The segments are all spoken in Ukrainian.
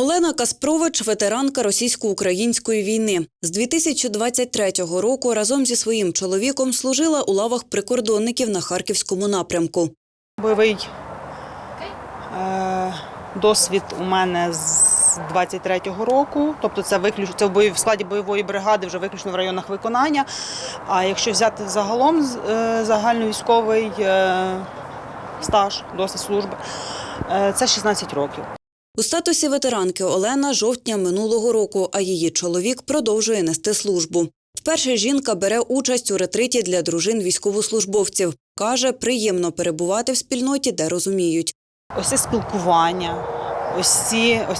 Олена Каспрович – ветеранка російсько-української війни. З 2023 року разом зі своїм чоловіком служила у лавах прикордонників на харківському напрямку. Бойовий е, досвід у мене з 23-го року. Тобто це виключно це в, бої, в складі бойової бригади вже виключно в районах виконання. А якщо взяти загалом е, загальновійськовий е, стаж, досвід служби, це 16 років. У статусі ветеранки Олена жовтня минулого року, а її чоловік продовжує нести службу. Вперше жінка бере участь у ретриті для дружин військовослужбовців. Каже, приємно перебувати в спільноті, де розуміють. Ось це спілкування, ось,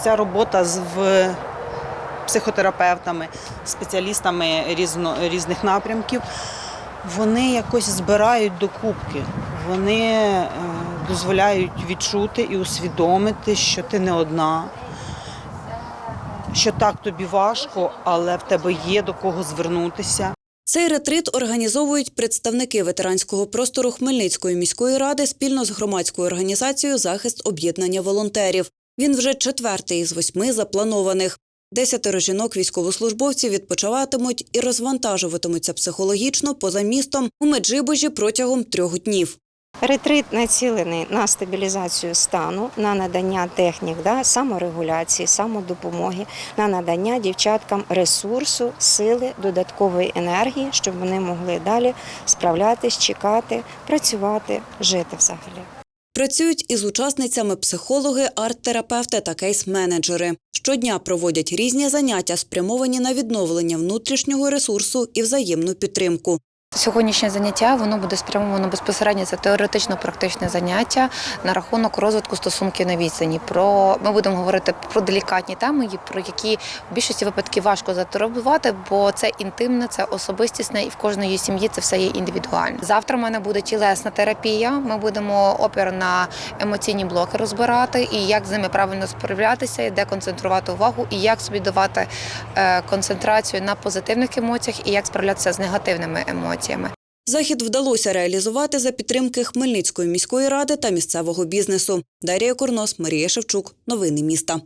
ця робота з психотерапевтами, спеціалістами різно, різних напрямків, вони якось збирають до кубки. Вони е, дозволяють відчути і усвідомити, що ти не одна, що так тобі важко, але в тебе є до кого звернутися. Цей ретрит організовують представники ветеранського простору Хмельницької міської ради спільно з громадською організацією Захист об'єднання волонтерів. Він вже четвертий із восьми запланованих. Десятеро жінок військовослужбовців відпочиватимуть і розвантажуватимуться психологічно поза містом у Меджибожі протягом трьох днів. Ретрит націлений на стабілізацію стану, на надання технік да, саморегуляції, самодопомоги, на надання дівчаткам ресурсу, сили, додаткової енергії, щоб вони могли далі справлятись, чекати, працювати, жити взагалі. Працюють із учасницями психологи, арт-терапевти та кейс-менеджери. Щодня проводять різні заняття, спрямовані на відновлення внутрішнього ресурсу і взаємну підтримку. Сьогоднішнє заняття воно буде спрямовано безпосередньо це теоретично-практичне заняття на рахунок розвитку стосунків на відстані. Про ми будемо говорити про делікатні теми, про які в більшості випадків важко затурбувати, бо це інтимне, це особистісне, і в кожної сім'ї це все є індивідуально. Завтра в мене буде тілесна терапія. Ми будемо опір на емоційні блоки розбирати і як з ними правильно справлятися, де концентрувати увагу, і як собі давати е, концентрацію на позитивних емоціях, і як справлятися з негативними емоціями. Захід вдалося реалізувати за підтримки Хмельницької міської ради та місцевого бізнесу. Дарія Курнос, Марія Шевчук. Новини міста.